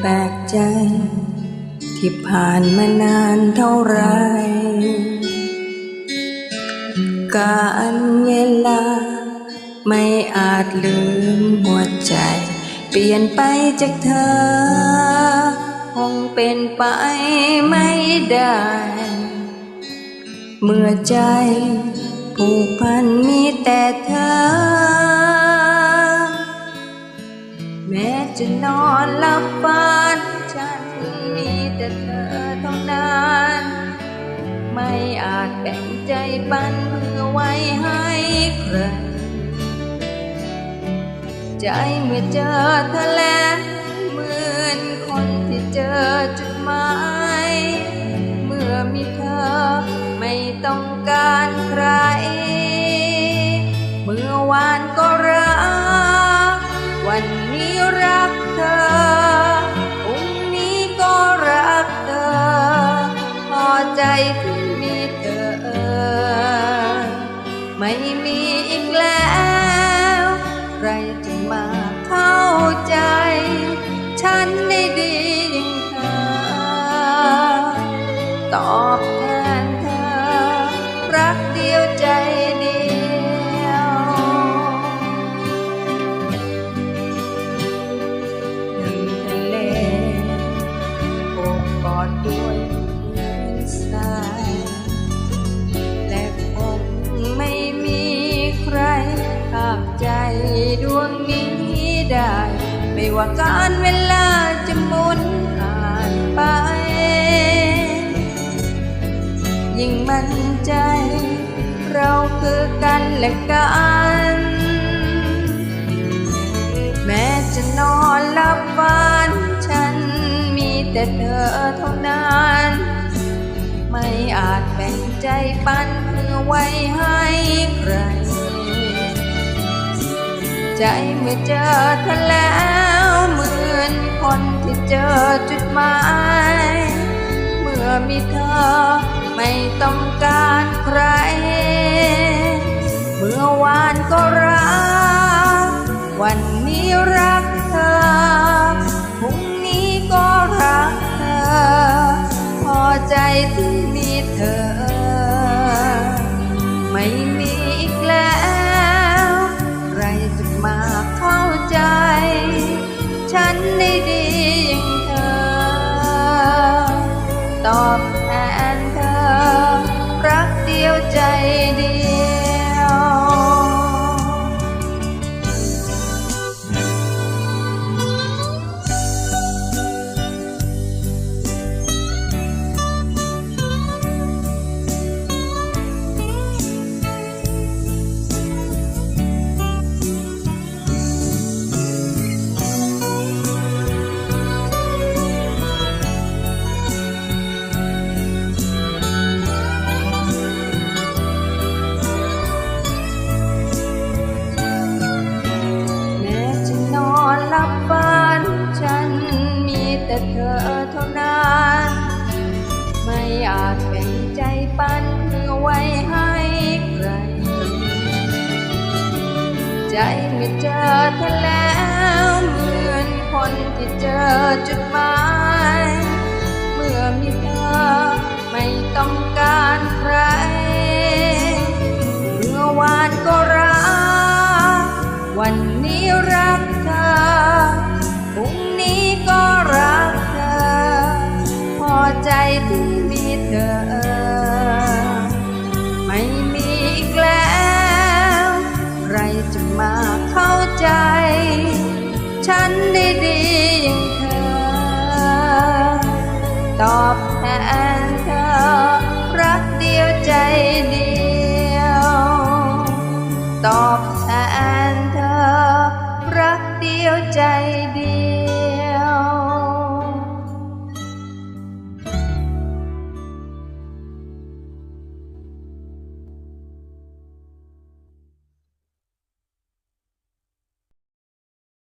แปลกใจ ที่ผ่านมานานเท่าไร การเวลา ไม่อาจลืมหัวใจ เปลี่ยนไปจากเธอ คงเป็นไปไม่ได้ เมื่อใจผูกพันมีแต่เธอ แม้จะนอนหลับฝัน ไม่อาจแบ่งใจปันเพื่อไว้ให้ใคร ใจเมื่อเจอเธอแล้วเหมือนคนที่เจอจุดหมาย เมื่อมีเธอไม่ต้องการ อบกอดด้วยพื้นทรายและคงไม่มีใครภาพใจดวงนี้ได้ ไม่ว่าการเวลาจะหมุนผ่านไป ยิ่งมั่นใจ เราคือกันและกันแม้จะนอนหลับฝันฉันมีแต่เธอเท่ ใจปันเพื่อไว้ให้ใคร ใจเมื่อเจอเธอแล้วเหมือนคนที่เจอจุดหมาย เมื่อมีเธอไม่ต้องการใคร เมื่อวานก็รัก วันนี้รักเธอพรุ่งนี้ก็รักเธอ พอใจที่ ตอบ ไม่เจอเธอแล้วเหมือนคนที่เจอจุดหมาย เมื่อมีเธอไม่ต้องการใคร stop